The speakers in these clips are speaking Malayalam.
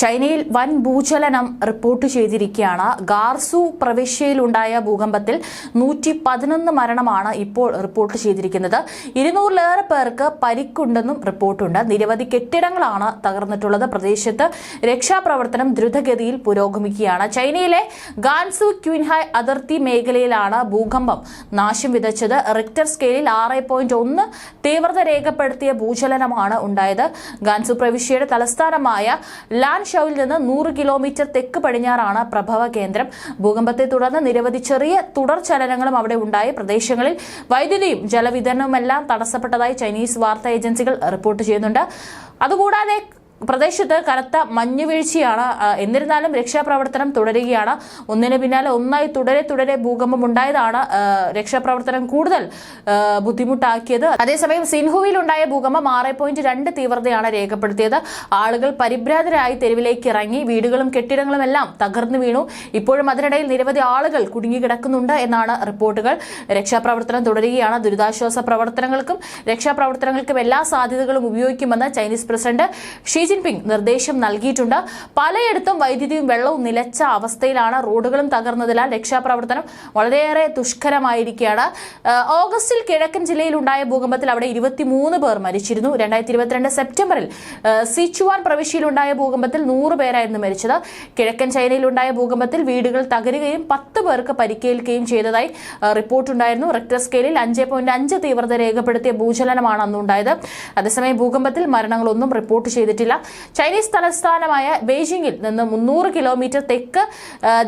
ചൈനയിൽ വൻ ഭൂചലനം റിപ്പോർട്ട് ചെയ്തിരിക്കുകയാണ്. ഗാർസു പ്രവിശ്യയിലുണ്ടായ ഭൂകമ്പത്തിൽ നൂറ്റി പതിനൊന്ന് മരണമാണ് ഇപ്പോൾ റിപ്പോർട്ട് ചെയ്തിരിക്കുന്നത്. ഇരുന്നൂറിലേറെ പേർക്ക് പരിക്കുണ്ടെന്നും റിപ്പോർട്ടുണ്ട്. നിരവധി കെട്ടിടങ്ങളാണ് തകർന്നിട്ടുള്ളത്. പ്രദേശത്ത് രക്ഷാപ്രവർത്തനം ദ്രുതഗതിയിൽ പുരോഗമിക്കുകയാണ്. ചൈനയിലെ ഗാൻസു ക്യൂൻഹായ് അതിർത്തി മേഖലയിലാണ് ഭൂകമ്പം നാശം വിതച്ചത്. റിക്ടർ സ്കെയിലിൽ ആറ് പോയിന്റ് ഒന്ന് തീവ്രത രേഖപ്പെടുത്തിയ ഭൂചലനമാണ് ഉണ്ടായത്. ഗാൻസു പ്രവിശ്യയുടെ തലസ്ഥാനമായ ലാൻ ഷൌവിൽ നിന്ന് നൂറ് കിലോമീറ്റർ തെക്ക് പടിഞ്ഞാറാണ് പ്രഭവ കേന്ദ്രം. ഭൂകമ്പത്തെ തുടർന്ന് നിരവധി ചെറിയ തുടർ ചലനങ്ങളും അവിടെ ഉണ്ടായി. പ്രദേശങ്ങളിൽ വൈദ്യുതിയും ജലവിതരണവുമെല്ലാം തടസ്സപ്പെട്ടതായി ചൈനീസ് വാർത്താ ഏജൻസികൾ റിപ്പോർട്ട് ചെയ്യുന്നുണ്ട്. അതുകൂടാതെ പ്രദേശത്ത് കനത്ത മഞ്ഞുവീഴ്ചയാണ് വീഴ്ചയാണ് എന്നിരുന്നാലും രക്ഷാപ്രവർത്തനം തുടരുകയാണ്. ഒന്നിന് പിന്നാലെ ഒന്നായി തുടരെ തുടരെ ഭൂകമ്പം ഉണ്ടായതാണ് രക്ഷാപ്രവർത്തനം കൂടുതൽ ബുദ്ധിമുട്ടാക്കിയത്. അതേസമയം സിൻഹുവിൽ ഉണ്ടായ ഭൂകമ്പം ആറ് പോയിന്റ് രണ്ട് തീവ്രതയാണ് രേഖപ്പെടുത്തിയത്. ആളുകൾ പരിഭ്രാന്തരായി തെരുവിലേക്ക് ഇറങ്ങി വീടുകളും കെട്ടിടങ്ങളും എല്ലാം തകർന്നു വീണു. ഇപ്പോഴും അതിനിടയിൽ നിരവധി ആളുകൾ കുടുങ്ങിക്കിടക്കുന്നുണ്ട് എന്നാണ് റിപ്പോർട്ടുകൾ. രക്ഷാപ്രവർത്തനം തുടരുകയാണ്. ദുരിതാശ്വാസ പ്രവർത്തനങ്ങൾക്കും രക്ഷാപ്രവർത്തനങ്ങൾക്കും എല്ലാ സാധ്യതകളും ഉപയോഗിക്കുമെന്ന് ചൈനീസ് പ്രസിഡന്റ് ഷീ ജിൻപിങ് നിർദ്ദേശം നൽകിയിട്ടുണ്ട്. പലയിടത്തും വൈദ്യുതിയും വെള്ളവും നിലച്ച അവസ്ഥയിലാണ് റോഡുകളും തകർന്നതിനാൽ രക്ഷാപ്രവർത്തനം വളരെയേറെ ദുഷ്കരമായിരിക്കുകയാണ്. ഓഗസ്റ്റിൽ കിഴക്കൻ ജില്ലയിൽ ഉണ്ടായ ഭൂകമ്പത്തിൽ അവിടെ ഇരുപത്തിമൂന്ന് പേർ മരിച്ചിരുന്നു. രണ്ടായിരത്തി ഇരുപത്തിരണ്ട് സെപ്റ്റംബറിൽ സിച്ചുവാൻ പ്രവിശ്യയിലുണ്ടായ ഭൂകമ്പത്തിൽ നൂറ് പേരായിരുന്നു മരിച്ചത്. കിഴക്കൻ ചൈനയിലുണ്ടായ ഭൂകമ്പത്തിൽ വീടുകൾ തകരുകയും പത്ത് പേർക്ക് പരിക്കേൽക്കുകയും ചെയ്തതായി റിപ്പോർട്ടുണ്ടായിരുന്നു. റിക്ടർ സ്കെയിലിൽ അഞ്ച് പോയിന്റ് അഞ്ച് തീവ്രത രേഖപ്പെടുത്തിയ ഭൂചലനമാണ് അന്നുണ്ടായത്. അതേസമയം ഭൂകമ്പത്തിൽ മരണങ്ങളൊന്നും റിപ്പോർട്ട് ചെയ്തിട്ടില്ല. ചൈനീസ് തലസ്ഥാനമായ ബെയ്ജിംഗിൽ നിന്ന് മുന്നൂറ് കിലോമീറ്റർ തെക്ക്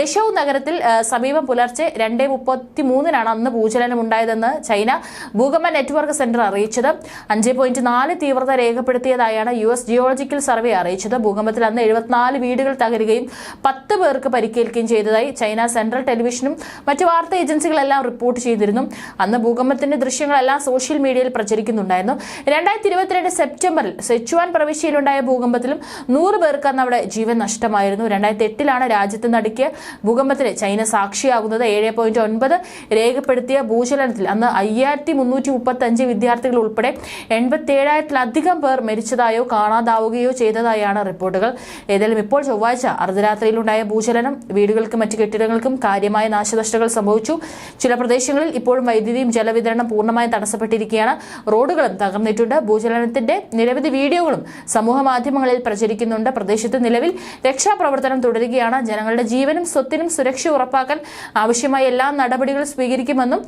ദശവ് ദശൌ നഗരത്തിൽ സമീപം പുലർച്ചെ രണ്ടേ മുപ്പത്തി മൂന്നിനാണ് അന്ന് ഭൂചലനം ഉണ്ടായതെന്ന് ചൈന ഭൂകമ്പ നെറ്റ്വർക്ക് സെന്റർ അറിയിച്ചത്. അഞ്ച് പോയിന്റ് നാല് തീവ്രത രേഖപ്പെടുത്തിയതായാണ് യു എസ് ജിയോളജിക്കൽ സർവേ അറിയിച്ചത്. ഭൂകമ്പത്തിൽ അന്ന് എഴുപത്തിനാല് വീടുകൾ തകരുകയും പത്ത് പേർക്ക് പരിക്കേൽക്കുകയും ചെയ്തതായി ചൈന സെൻട്രൽ ടെലിവിഷനും മറ്റ് വാർത്താ ഏജൻസികളെല്ലാം റിപ്പോർട്ട് ചെയ്തിരുന്നു. അന്ന് ഭൂകമ്പത്തിന്റെ ദൃശ്യങ്ങളെല്ലാം സോഷ്യൽ മീഡിയയിൽ പ്രചരിക്കുന്നുണ്ടായിരുന്നു. രണ്ടായിരത്തി ഇരുപത്തിരണ്ട് സെപ്റ്റംബറിൽ സെച്ചുവാൻ പ്രവിശ്യയിലുണ്ടായ ഭൂകമ്പത്തിലും നൂറ് പേർക്ക് അന്ന് അവിടെ ജീവൻ നഷ്ടമായിരുന്നു. രണ്ടായിരത്തി എട്ടിലാണ് രാജ്യത്ത് നടുക്കിയ ഭൂകമ്പത്തിന് ചൈന സാക്ഷിയാകുന്നത്. ഏഴ് പോയിന്റ് ഒൻപത് രേഖപ്പെടുത്തിയ ഭൂചലനത്തിൽ അന്ന് അയ്യായിരത്തി മുന്നൂറ്റി മുപ്പത്തി അഞ്ച് വിദ്യാർത്ഥികൾ ഉൾപ്പെടെ എൺപത്തി ഏഴായിരത്തിലധികം പേർ മരിച്ചതായോ കാണാതാവുകയോ ചെയ്തതായാണ് റിപ്പോർട്ടുകൾ. ഏതായാലും ഇപ്പോൾ ചൊവ്വാഴ്ച അർദ്ധരാത്രിയിലുണ്ടായ ഭൂചലനം വീടുകൾക്കും മറ്റ് കെട്ടിടങ്ങൾക്കും കാര്യമായ നാശനഷ്ടങ്ങൾ സംഭവിച്ചു. ചില പ്രദേശങ്ങളിൽ ഇപ്പോഴും വൈദ്യുതിയും ജലവിതരണം പൂർണമായും തടസ്സപ്പെട്ടിരിക്കുകയാണ്. റോഡുകളും തകർന്നിട്ടുണ്ട്. ഭൂചലനത്തിന്റെ നിരവധി വീഡിയോകളും സമൂഹ മാധ്യമങ്ങളിൽ പ്രചരിക്കുന്നുണ്ട്. പ്രദേശത്ത് നിലവിൽ രക്ഷാപ്രവർത്തനം തുടരുകയാണ്. ജനങ്ങളുടെ ജീവനും സ്വത്തിനും സുരക്ഷ ഉറപ്പാക്കാൻ ആവശ്യമായ എല്ലാ നടപടികളും സ്വീകരിക്കുമെന്നും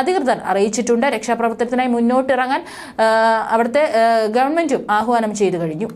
അധികൃതർ അറിയിച്ചിട്ടുണ്ട്. രക്ഷാപ്രവർത്തനത്തിനായി മുന്നോട്ടിറങ്ങാൻ അവിടുത്തെ ഗവൺമെന്റും ആഹ്വാനം ചെയ്തു കഴിഞ്ഞു.